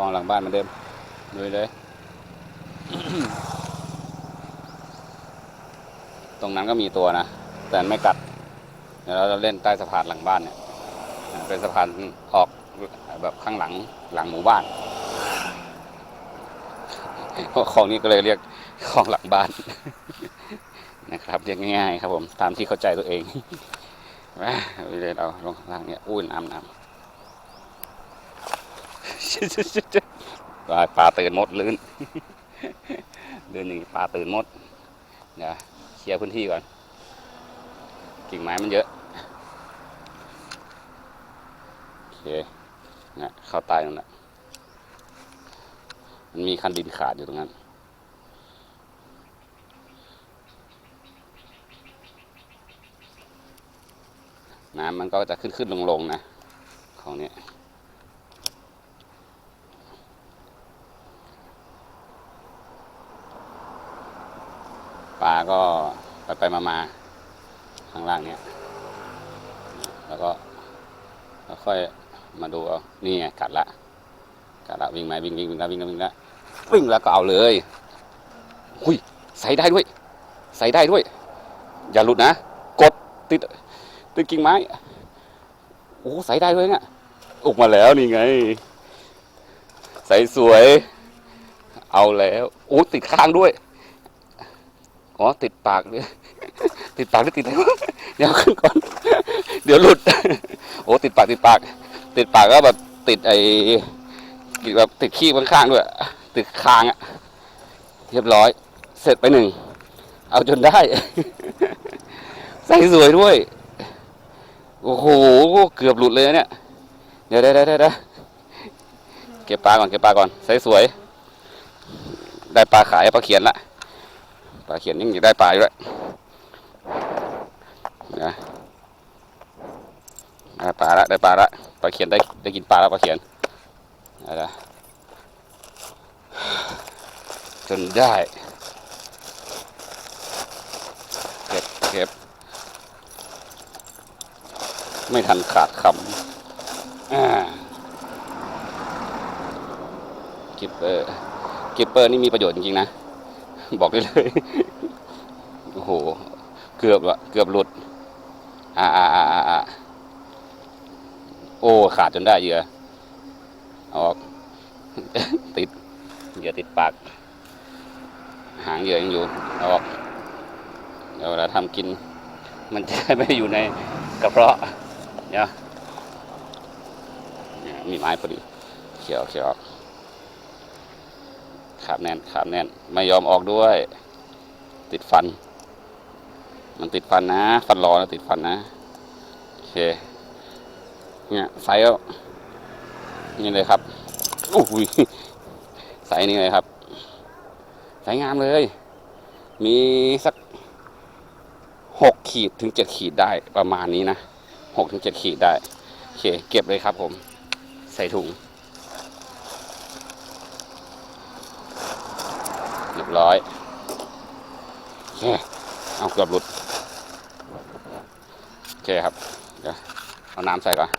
คลองหลังบ้านเหมือนเดิมลุยเลย ตรงนั้นก็มีตัวนะ แต่ไม่กัด เดี๋ยวเราจะเล่นใต้สะพานหลังบ้านเนี่ย เป็นสะพานออกแบบข้างหลังหลังหมู่บ้านของนี้ก็เลยเรียกของหลังบ้าน นะครับเรียกง่ายๆครับผม ตามที่เข้าใจตัวเองมาไปเลยเราลงข้างล่างเนี่ยอุ้ยน้ำน้ำ ปลาปลาตื่นหมดลื่นลื่นอย่างนี้ปลาตื่นหมดเดี๋ยวเคลียร์พื้นที่ก่อน กิ่งไม้มันเยอะโอเคนะเข้าใต้นั่นแหละมันมีคันดินขาดอยู่ตรงนั้นน้ำมันก็จะขึ้นขึ้นลงลงนะ ของเนี้ย ปลาก็ไปไปมามาข้างล่างเนี้ยแล้วก็แล้วค่อยมาดูเอานี่ไงกัดละกัดละวิ่งไหมวิ่งวิ่งวิ่งแล้ววิ่งแล้ววิ่งแล้ววิ่งแล้วก็เอาเลยหุยใส่ได้ด้วย ใส่ได้ด้วย อย่าหลุดนะกดติดติดกิ่งไม้โอ้ใส่ได้ด้วยเนี่ยออกมาแล้วนี่ไง ใส่สวย เอาแล้วโอ้ติดข้างด้วย อ๋อติดปากด้วยติดปากหรือติดอะไรเดี๋ยวขึ้นก่อน เดี๋ยวหลุด โอ้ติดปากติดปาก ติดปากก็แบบติดไอ้ติดแบบติดขี้ข้างๆด้วยติดคางอะเรียบร้อย เสร็จไปหนึ่ง เอาจนได้ ใส่สวยด้วย โอ้โห เกือบหลุดเลยเนี่ย เดี๋ยวเดี๋ยวเดี๋ยวเดี๋ยวเก็บปลาก่อนเก็บปลาก่อน ใส่สวย ได้ปลาขายปลาเขียนละ ปลาเขียนยังอยู่ได้ปลาอยู่แล้วนะได้ปลาละได้ปลาละปลาเขียนได้ได้กินปลาแล้วปลาเขียนได้ละจนได้เก็บเก็บไม่ทันขาดคำกิปเปอร์กิปเปอร์นี่มีประโยชน์จริงๆนะ บอกได้เลย โอ้โห เกือบละเกือบหลุด อ่าอ่าอ่าอ่าโอ้ ขาดจนได้เหยื่อออก ติดเหยื่อติดปาก หางเหยื่อยังอยู่ออกเดี๋ยวเวลาทำกิน มันจะไม่อยู่ในกระเพาะเนี่ยเนี่ยมีไม้พอดี เขียวเขียวออก ขาบแน่นขาบแน่น ไม่ยอมออกด้วย ติดฟัน มันติดฟันนะ ฟันรอนะติดฟันนะ โอเค เนี่ยไซส์ก็นี่เลยครับโอ้ยไซส์นี้เลยครับไซส์งามเลย มีสักหกขีดถึงเจ็ดขีดได้ประมาณนี้นะหกถึงเจ็ดขีดได้ โอเค เก็บเลยครับผม ใส่ถุง เรีย บร้อยเคเอาเกือบหลุด โอเคครับ เดี๋ยวเอาน้ำใส่ก่อน